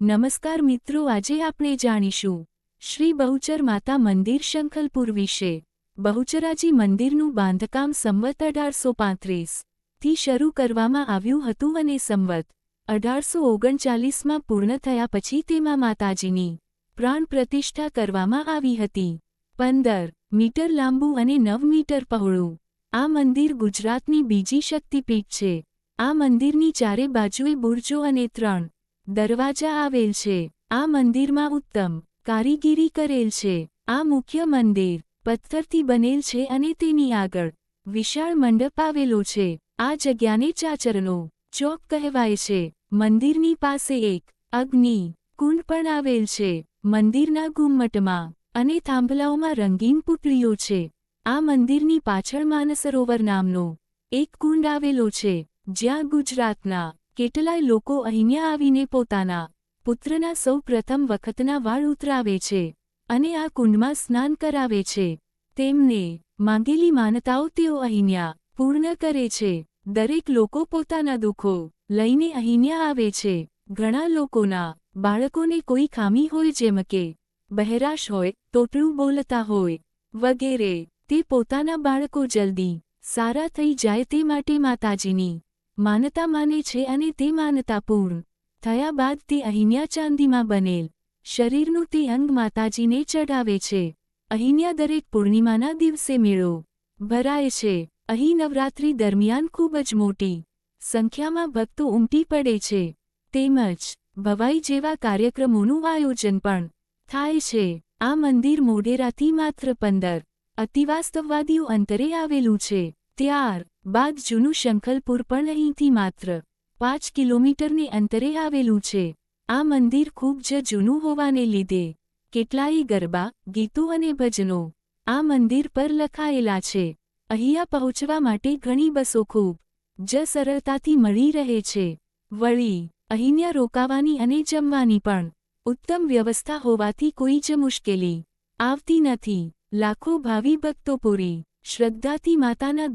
નમસ્કાર મિત્રો, આજે આપણે જાણીશું શ્રી બહુચર માતા મંદિર શંખલપુર વિશે. બહુચરાજી મંદિરનું બાંધકામ સંવત અઢારસો પાંત્રીસથી શરૂ કરવામાં આવ્યું હતું અને સંવત અઢારસો ઓગણચાલીસમાં પૂર્ણ થયા પછી તેમાં માતાજીની પ્રાણ પ્રતિષ્ઠા કરવામાં આવી હતી. પંદર મીટર લાંબુ અને નવ મીટર પહોળું. આ મંદિર ગુજરાતની બીજી શક્તિપીઠ છે. આ મંદિરની ચારે બાજુએ બુરજો અને ત્રણ દરવાજા આવેલ છે. આ મંદિરમાં ઉત્તમ કારીગીરી કરેલ છે. આ મુખ્ય મંદિર પથ્થરથી બનેલ છે અને તેની આગળ વિશાળ મંડપ આવેલો છે. આ જગ્યાને ચાચરનો ચોક કહેવાય છે. મંદિરની પાસે એક અગ્નિ કુંડ પણ આવેલ છે. મંદિરના ગુમ્મટમાં અને થાંભલાઓમાં રંગીન પુતળીઓ છે. આ મંદિરની પાછળ માનસરોવર નામનો એક કુંડ આવેલો છે જ્યાં ગુજરાતના કેટલાય લોકો અહીંયા આવીને પોતાના પુત્રના સૌ પ્રથમ વખતના વાળ ઉતરાવે છે અને આ કુંડમાં સ્નાન કરાવે છે. તેમને માંગેલી માનતાઓ તેઓ અહીંયા પૂર્ણ કરે છે. દરેક લોકો પોતાના દુઃખો લઈને અહીંયા આવે છે. ઘણા લોકોના બાળકોને કોઈ ખામી હોય જેમ કે બહેરાશ હોય તોટલું બોલતા હોય વગેરે, તે પોતાના બાળકો જલ્દી સારા થઈ જાય તે માટે માતાજીની માનતા માને છે અને તે માનતાપૂર્ણ. થયા બાદ તે અહિન્યા ચાંદીમાં બનેલ. શરીરનું તે અંગ માતાજીને ચઢાવે છે. અહિન્યા દરેક પૂર્ણિમાના દિવસે મેળો ભરાય છે. અહીં નવરાત્રી દરમિયાન ખૂબ જ મોટી સંખ્યામાં ભક્તો ઉમટી પડે છે. તેમજ ભવાઈ જેવા કાર્યક્રમોનું આયોજન પણ થાય છે. આ મંદિર મોઢેરાથી માત્ર પંદર અતિવાસ્તવવાદીઓ અંતરે આવેલું છે. ત્યાર બાદ જૂનું શંખલપુર પણ અહીંથી માત્ર પાંચ કિલોમીટરને અંતરે આવેલું છે. આ મંદિર ખૂબ જ જૂનું હોવાને લીધે કેટલાય ગરબા, ગીતો અને ભજનો આ મંદિર પર લખાયેલા છે. અહીંયા પહોંચવા માટે ઘણી બસો ખૂબ જ સરળતાથી મળી રહે છે. વળી, અહીંયા રોકાવાની અને જમવાની પણ ઉત્તમ વ્યવસ્થા હોવાથી કોઈ જ મુશ્કેલી આવતી નથી. લાખો ભાવિ ભક્તો પૂરી શ્રદ્ધાથી માતાના